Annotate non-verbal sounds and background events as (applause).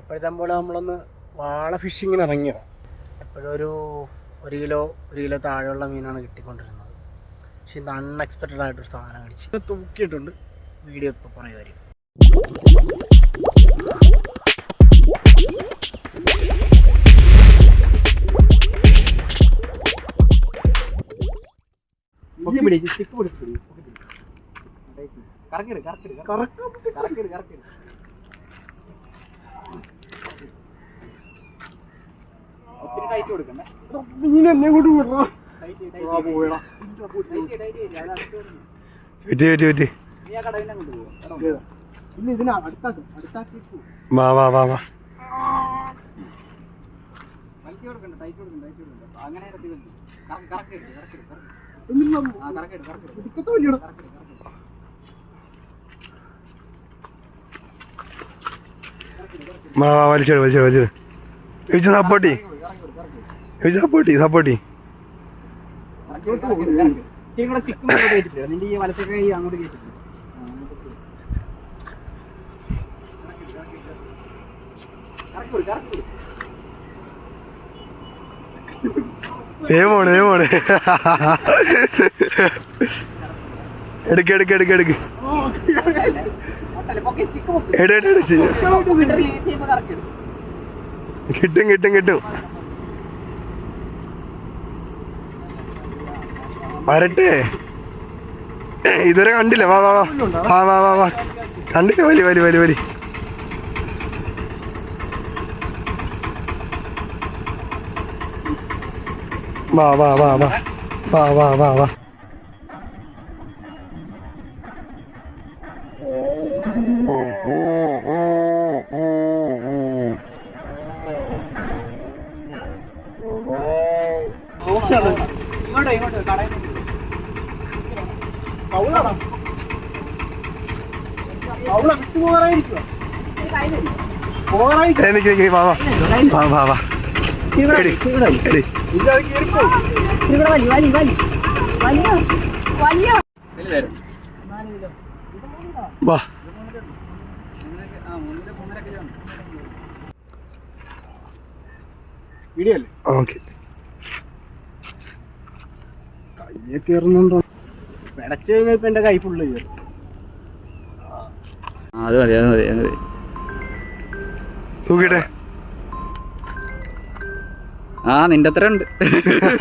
എപ്പോഴത്തെ പോലെ നമ്മളൊന്ന് വാള ഫിഷിങ്ങിന് ഇറങ്ങിയതാണ് എപ്പോഴും ഒരു ഒരു കിലോ ഒരു കിലോ താഴെയുള്ള മീനാണ് കിട്ടിക്കൊണ്ടിരുന്നത്. പക്ഷെ ഇത് അൺഎക്സ്പെക്റ്റഡ് ആയിട്ടൊരു സാധനം കഴിച്ച് തൂക്കിയിട്ടുണ്ട്. വീഡിയോ ഇപ്പോൾ പറയുമായിരിക്കും പൊക്കി പിടി സ്റ്റിക്ക് പിടിച്ച് കറക്കിട് കറക്കിട് കറക്കിട് കറക്കിട് ഒത്തിരി ടൈറ്റ് കൊടുക്കണ്ടേ. എന്നെ കൊണ്ട് വിടണോ വാ വാ വാ വാ. അങ്ങനെ വലിച്ചോട് വലിച്ചോട് വലിച്ചോട്. ചോദിച്ചു സപ്പോർട്ടി ചോദിച്ചു സപ്പോർട്ടി സപ്പോർട്ടി ഏമോണ് ഏമോണ്. എടുക്ക് എടുക്ക് എടുക്ക് എടുക്ക്. കിട്ടും കിട്ടും കിട്ടും. വരട്ടെ. ഇതുവരെ കണ്ടില്ല. വാ വാ വാ. വാ വാ വാ വാ. കണ്ടില്ല വലി വലി വലി വലി. വാ വാ വാ വാ. വാ വാ വാ വാ. ഇങ്ങോട്ടോ ഇങ്ങോട്ടോ കടയിൽ എനിക്ക് എനിക്ക് വാ വാ വാ വാ വാ എടി എടി വാ. വീഡിയോ അല്ലേ? ഓക്കെ. കയ്യെ കയറുന്നുണ്ടോ പിടച്ചു കഴിഞ്ഞാൽ ഇപ്പൊ എന്റെ കൈ ഫുള്ള് കയറും അത് മതി അത് മതി അത് മതി. തൂക്കിട്ടെ ആ നിന്റെ അത്ര ഉണ്ട് (laughs)